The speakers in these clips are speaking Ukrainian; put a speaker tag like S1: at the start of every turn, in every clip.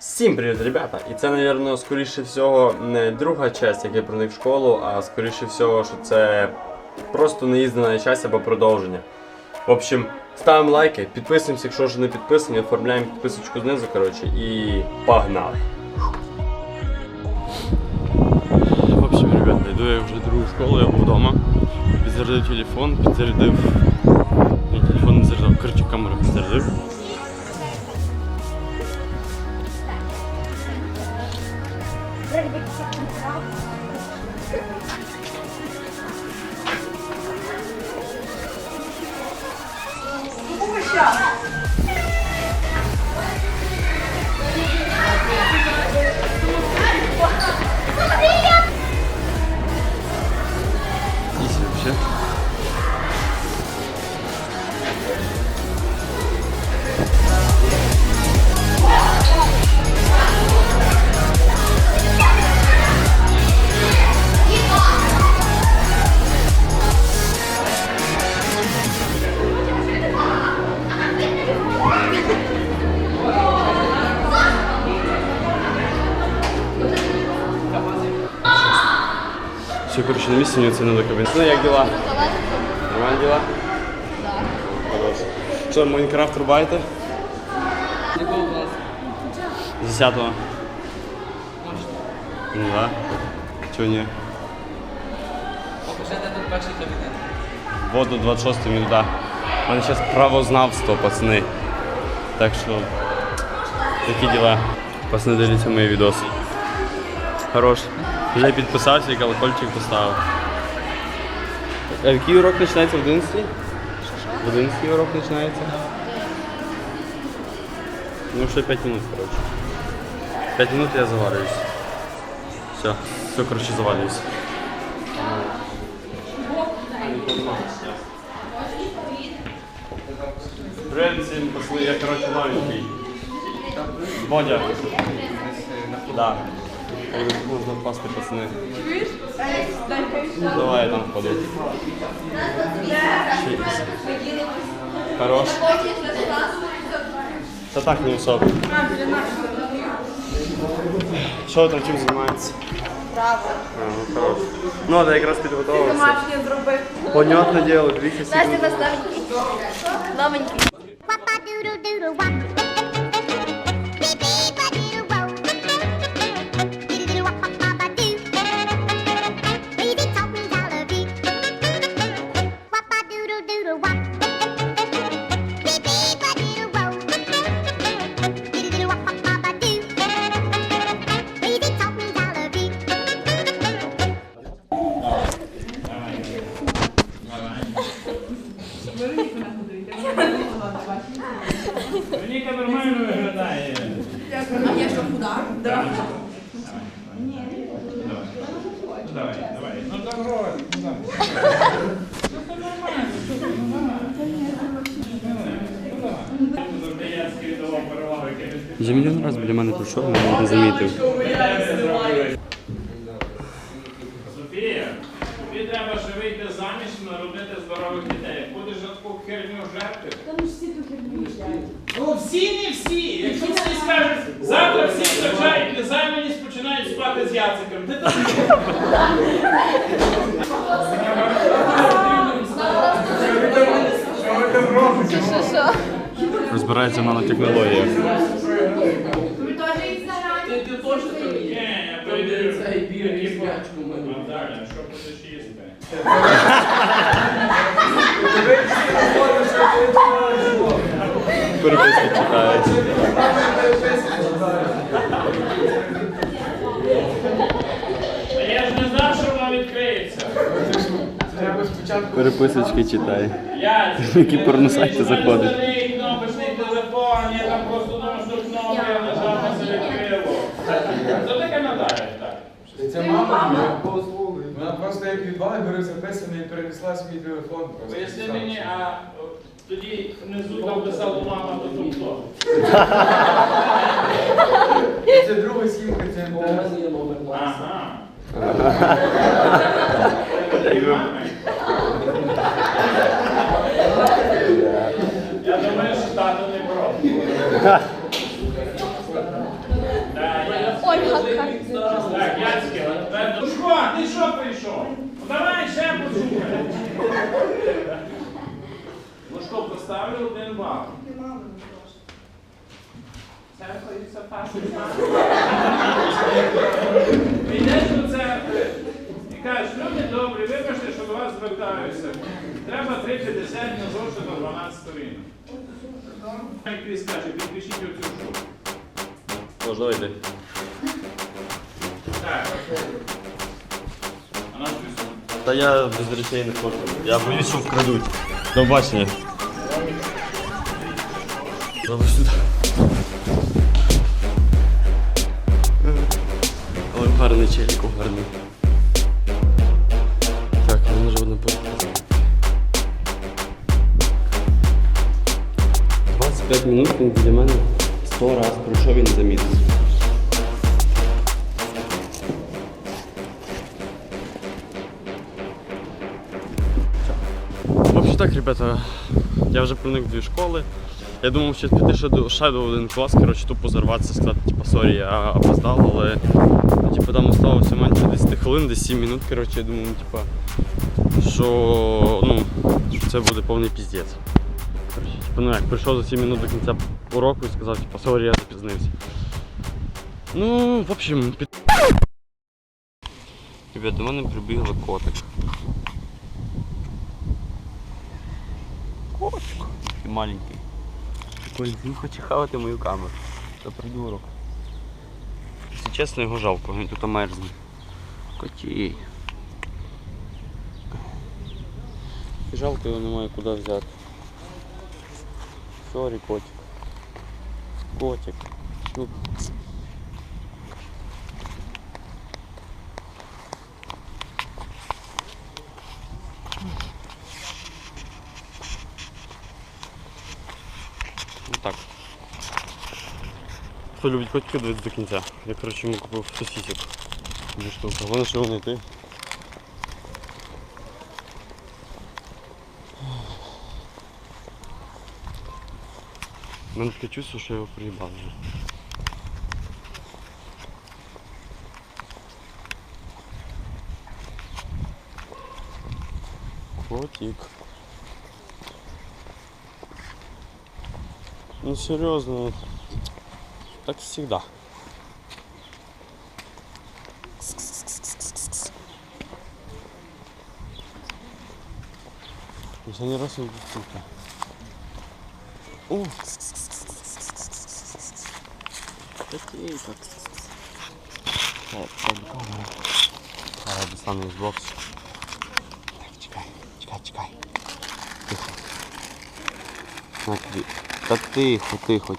S1: Всім привіт, ребята! І це, напевно, скоріше всього, не друга часть, як я проник в школу, а скоріше всього, що це просто неїздена часть або продовження. В общем, ставимо лайки, підписуємося, якщо вже не підписані, оформляємо підписочку знизу, коротше, і погнали! В общем, ребята, йду я вже другу школу, я був вдома. Підзарядив телефон, підзарядив. Телефон не зарядив, коротше, камеру підзарядив. little bit chicken Все, короче, на месте мне оценили кабинет. Ну, як дела? Нормально дела? Хорош. Що, Майнкрафт рубаєте? З 10-го? Ну да. Чого ні?
S2: Покажете тут перший кабінет.
S1: Воду 26 минута. У мене зараз правознавство, пацани. Так що такі діла. Пацани, дивіться мої відоси. Хорош. Вже підписався і колокольчик поставив. А який урок починається в 11? В 11 урок починається? Ну, ще 5 минут, коротше. 5 минут я заварююсь. Все, все, коротше, завалююсь. Привет всім, пацани, я коротше новенький. Бодя. Да. Я говорю, Можна впасти, пацани. Давай я там впаду. Щас. Хорош. Та так не особо. Що там чим займається?
S3: Право.
S1: А, ну, хорош. Ну, а я якраз підготувався.
S3: Домашнє зробив.
S1: Понятне діло, дві секунди.
S3: Настя нас новенький. Новенький.
S4: Вероніка нормально виглядає.
S3: Я що худа?
S4: Да. Давай, давай. Ну добро, ну давай. Ну ну. Ну
S1: Вже мільйон разів біля мене пройшов, але не замітив.
S4: Софія, тобі треба ще вийти заміж, народити здорових дітей. Будеш таку херню жерти. Ну всі не всі. Якщо всі скажуть, завтра всі втрачають незайманість, починають спати з яциком. Ти
S1: Розбирається в нанотехнологіях.
S2: Ти, точно
S4: Ні, я
S2: білий спячку ми.
S4: Наталя, що будеш їсти?
S1: Переписки читають.
S4: Та я ж не знав, що вона відкриється.
S1: Переписочки читає.
S4: Я
S1: Які порносайти заходять.
S4: Старий кнопочний телефон, я там просто думав, що кнопки я нажав на це відкрило. Це таке Наталя, так.
S5: Це мама Вона просто як відвали, бере записане і перенесла свій телефон.
S4: Поясни мені, а тоді внизу там писало мама, то тут хто?
S5: Це друга сімка, це
S2: є номер.
S4: Ага. Я думаю, що тато не проти.
S3: Ольга
S4: Так, Яцький, тепер до Шко, ти що прийшов? Ну давай ще послухай. Лужко поставлю один бал. Це це перший Йдеш до церкви і кажеш, люди добрі, вибачте, що до вас звертаюся. Треба 3,50 на зошит на 12 сторінок. Як ти скаже, підпишіть оцю штуку.
S1: Можна йти.
S4: Так. А нас.
S1: Та я без речей не хочу. Я боюсь, що вкрадуть. До бачення. Давай сюди. Ой, гарний челік, гарний. Так, мені вже одне переписати. 25 минут він біля мене 100 раз пройшов і не замітив. В общем так, ребята, я вже проник дві школи. Я думав ще піти ще до, ще до один клас, коротше, тупо зарватися, сказати, типу, сорі, я опоздав, але ну, типу, там осталося менше 10 хвилин, десь 7 минут, коротше, я думав, ну, типу, що, ну, що це буде повний піздець. Коротше, типу, ну як, прийшов за 7 минут до кінця уроку і сказав, типу, сорі, я запізнився. Ну, в общем, під... Ребят, до мене прибігли котик. Котик. Маленький. Прикольний. Він хоче хавати мою камеру. Це придурок. Якщо чесно, його жалко, він тут мерзне. Котій. Жалко його немає куди взяти. Сорі, котик. Котик. Ну так. Хто любить котики, дивиться до кінця. Я коротше йому купив сосісок. Дві штуки. Вони що вони йти. У мене таке чувство, що я його приїбав вже. Котик. Ну серьезно, так всегда. Последний раз он был сука. О! Какие как. Зараз достану із боксу. Так, чекай, чекай, чекай. Тихо. Тобі. Та тихо, тихо.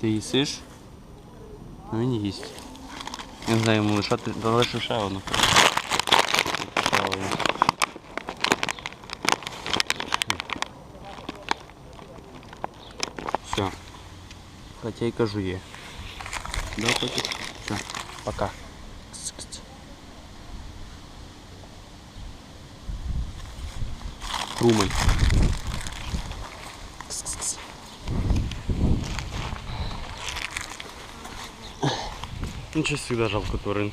S1: Ти їсиш? Ну він їсть. Не знаю йому лишати, залишу ще одну. Ще одну. Все. Хотя й кажу є. Да, котик? Все. Пока. Кс-кс. Ну, честь всегда жалко тварин.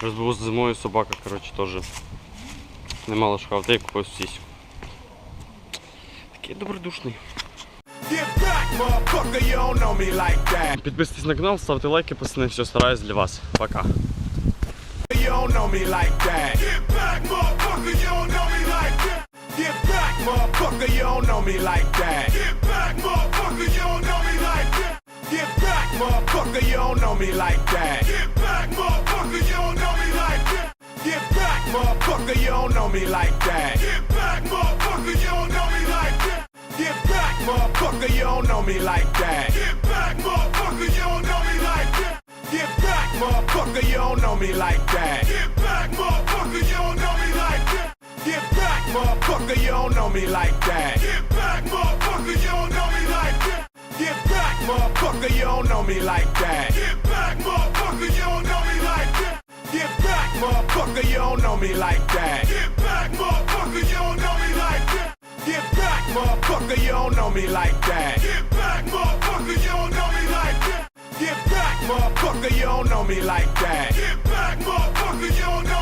S1: Раз був зимою собака, короче, теж не мала шкаф, я купив
S6: me like that.
S1: Підписуйтесь на канал, ставте лайки, пацани, все стараюсь для вас. Пока.
S6: Motherfucker, you don't know me like that. Motherfucker, you don't know me like that. Get back, motherfucker, you don't know me like that. Get back, motherfucker, you don't know me like that. Get back, motherfucker, you don't know me like that. Get back, motherfucker, you don't know me like that. Get back, motherfucker, you don't know me like that. Get back, motherfucker, you don't know me like that. Get back, motherfucker, you don't know me like that. Get back, motherfucker, you don't know me like that. Get back, motherfucker, you don't know me like that. Get back, motherfucker, you don't Get back, motherfucker, you don't know me like that. Get back, motherfucker, you don't know me like that. Get back, motherfucker, you don't know me like that. Get back, motherfucker, you don't know me like that. Get back, motherfucker, you don't know me like that. Get back, motherfucker, you don't know me like that. Get back, motherfucker, you don't know me like that. Get back, motherfucker, you don't know